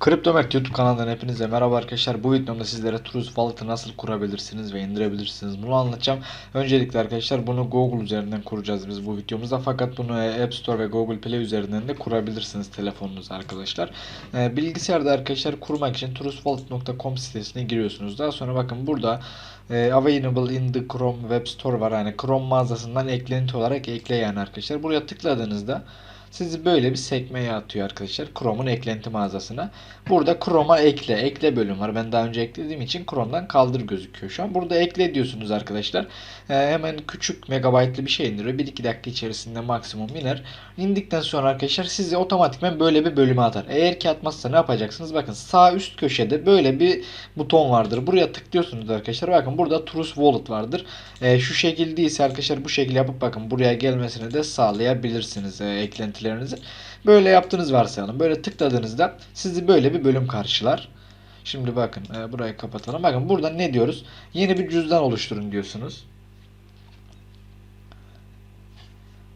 Kriptomerk YouTube kanalından hepinize merhaba arkadaşlar. Bu videomda sizlere True Wallet'ı nasıl kurabilirsiniz ve indirebilirsiniz bunu anlatacağım. Öncelikle arkadaşlar bunu Google üzerinden kuracağız biz bu videomuzda. Fakat bunu App Store ve Google Play üzerinden de kurabilirsiniz telefonunuza arkadaşlar. Ee, bilgisayarda arkadaşlar kurmak için truthwallet.com sitesine giriyorsunuz. Daha sonra bakın burada e, available in the Chrome Web Store var. Yani Chrome mağazasından eklenti olarak ekle yani arkadaşlar. Buraya tıkladığınızda sizi böyle bir sekmeye atıyor arkadaşlar. Chrome'un eklenti mağazasına. Burada Chrome'a ekle. Ekle bölüm var. Ben daha önce eklediğim için Chrome'dan kaldır gözüküyor şu an. Burada ekle diyorsunuz arkadaşlar. Ee, hemen küçük megabaytlı bir şey indiriyor. 1-2 dakika içerisinde maksimum iner. İndikten sonra arkadaşlar sizi otomatikman böyle bir bölüme atar. Eğer ki atmazsa ne yapacaksınız? Bakın sağ üst köşede böyle bir buton vardır. Buraya tıklıyorsunuz arkadaşlar. Bakın burada Trust Wallet vardır. Ee, şu şekilde ise arkadaşlar bu şekilde yapıp bakın buraya gelmesini de sağlayabilirsiniz e, eklentilerinizi. Böyle yaptığınız varsayalım. Böyle tıkladığınızda sizi böyle bir bölüm karşılar. Şimdi bakın e, burayı kapatalım. Bakın burada ne diyoruz? Yeni bir cüzdan oluşturun diyorsunuz.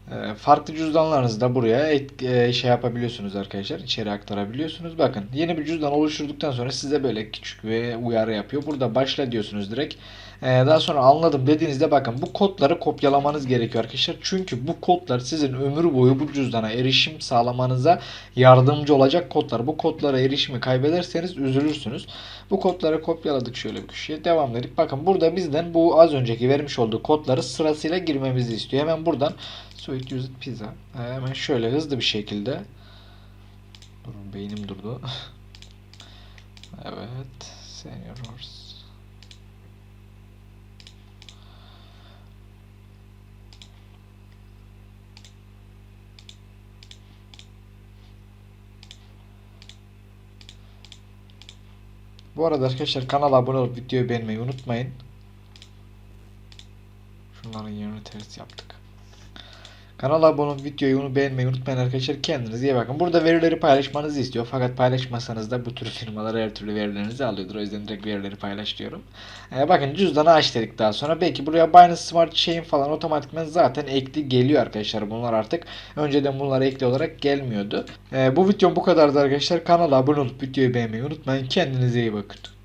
E, Farklı cüzdanlarınızı da buraya et- e, şey yapabiliyorsunuz arkadaşlar. İçeri aktarabiliyorsunuz. Bakın yeni bir cüzdan oluşturduktan sonra size böyle küçük bir uyarı yapıyor. Burada başla diyorsunuz direkt. E, Daha sonra anladım dediğinizde bakın bu kodları kopyalamanız gerekiyor arkadaşlar. Çünkü bu kodlar sizin ömür boyu bu cüzdana erişim sağlamanıza yardımcı olacak kodlar. Bu kodlara erişimi kaybederseniz üzülürsünüz. Bu kodları kopyaladık şöyle bir köşeye. Devam dedik. Bakın burada bizden bu az önceki vermiş olduğu kodları sırasıyla girmemizi istiyor. Hemen buradan Sweet Used Pizza. Ee, Hemen şöyle hızlı bir şekilde. Durun beynim durdu. evet. Seniors. Bu arada arkadaşlar kanala abone olup videoyu beğenmeyi unutmayın. Şunların yerini ters yaptık. Kanala abone olup videoyu beğenmeyi unutmayın arkadaşlar. Kendinize iyi bakın. Burada verileri paylaşmanızı istiyor. Fakat paylaşmasanız da bu tür firmalar her türlü verilerinizi alıyordur. O yüzden direkt verileri paylaş diyorum. Ee, bakın cüzdanı aç dedik daha sonra. Belki buraya Binance Smart Chain falan otomatikman zaten ekli geliyor arkadaşlar. Bunlar artık önceden bunlar ekli olarak gelmiyordu. Ee, bu videom bu kadardı arkadaşlar. Kanala abone olup videoyu beğenmeyi unutmayın. Kendinize iyi bakın.